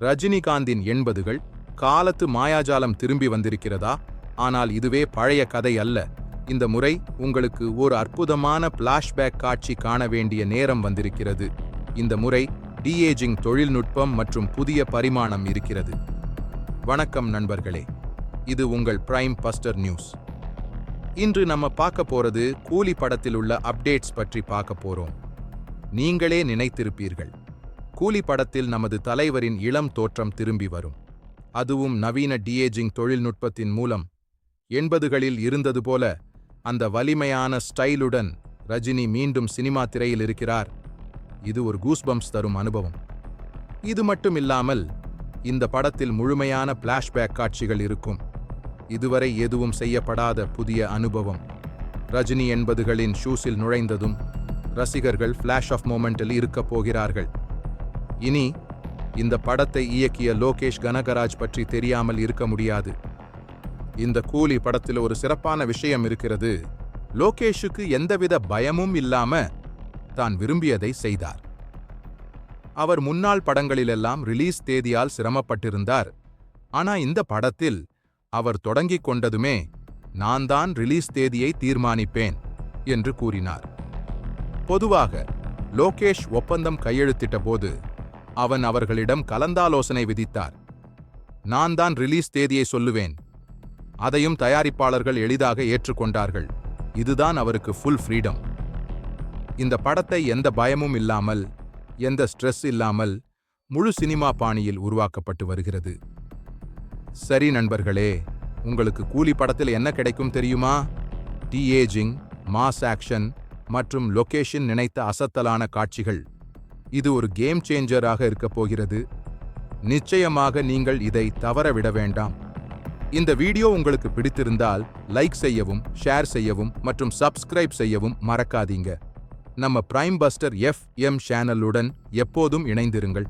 ரஜினிகாந்தின் எண்பதுகள் காலத்து மாயாஜாலம் திரும்பி வந்திருக்கிறதா? ஆனால் இதுவே பழைய கதை அல்ல. இந்த முறை உங்களுக்கு ஒரு அற்புதமான பிளாஷ்பேக் காட்சி காண வேண்டிய நேரம் வந்திருக்கிறது. இந்த முறை டிஏஜிங் தொழில்நுட்பம் மற்றும் புதிய பரிமாணம் இருக்கிறது. வணக்கம் நண்பர்களே. இது உங்கள் பிரைம் பஸ்டர் நியூஸ் இன்று நம்ம பார்க்க போறது கூலி படத்தில் உள்ள அப்டேட்ஸ் பற்றி பார்க்க போறோம். நீங்களே நினைத்திருப்பீர்கள். கூலி படத்தில் நமது தலைவரின் இளம் தோற்றம் திரும்பி வரும். அதுவும் நவீன டிஏஜிங் தொழில்நுட்பத்தின் மூலம். எண்பதுகளில் இருந்தது போல அந்த வலிமையான ஸ்டைலுடன் ரஜினி மீண்டும் சினிமா திரையில் இருக்கிறார். இது ஒரு கூஸ்பம்ஸ் தரும் அனுபவம். இது மட்டும் இல்லாமல் இந்த படத்தில் முழுமையான பிளாஷ்பேக் காட்சிகள் இருக்கும். இதுவரை எதுவும் செய்யப்படாத புதிய அனுபவம். ரஜினி எண்பதுகளின் ஷூஸில் நுழைந்ததும் ரசிகர்கள் ஃப்ளாஷ் ஆஃப் மோமெண்டில் இருக்கப் போகிறார்கள். இனி இந்த படத்தை இயக்கிய லோகேஷ் கனகராஜ் பற்றி தெரியாமல் இருக்க முடியாது. இந்த கூலி படத்தில் ஒரு சிறப்பான விஷயம் இருக்கிறது. லோகேஷுக்கு எந்தவித பயமும் இல்லாம தான் விரும்பியதை செய்தார். அவர் முன்னாள் படங்களிலெல்லாம் ரிலீஸ் தேதியால் சிரமப்பட்டிருந்தார். ஆனா இந்த படத்தில் அவர் தொடங்கிக் கொண்டதுமே நான் தான் ரிலீஸ் தேதியை தீர்மானிப்பேன் என்று கூறினார். பொதுவாக லோகேஷ் ஒப்பந்தம் கையெழுத்திட்ட போது அவன் அவர்களிடம் கலந்தாலோசனை விதித்தார். நான் தான் ரிலீஸ் தேதியை சொல்லுவேன். அதையும் தயாரிப்பாளர்கள் எளிதாக ஏற்றுக்கொண்டார்கள். இதுதான் அவருக்கு ஃபுல் ஃப்ரீடம் இந்த படத்தை எந்த பயமும் இல்லாமல் எந்த ஸ்ட்ரெஸ் இல்லாமல் முழு சினிமா பாணியில் உருவாக்கப்பட்டு வருகிறது. சரி நண்பர்களே உங்களுக்கு கூலி படத்தில் என்ன கிடைக்கும் தெரியுமா? டி ஏஜிங் மாஸ் ஆக்ஷன் மற்றும் லொகேஷன் நினைத்த அசத்தலான காட்சிகள். இது ஒரு கேம் சேஞ்சராக இருக்கப் போகிறது. நிச்சயமாக நீங்கள் இதை தவறவிட வேண்டாம். இந்த வீடியோ உங்களுக்கு பிடித்திருந்தால் லைக் செய்யவும் ஷேர் செய்யவும் மற்றும் சப்ஸ்கிரைப் செய்யவும் மறக்காதீங்க. நம்ம பிரைம் பஸ்டர் எஃப் எம் சேனலுடன் எப்போதும் இணைந்திருங்கள்.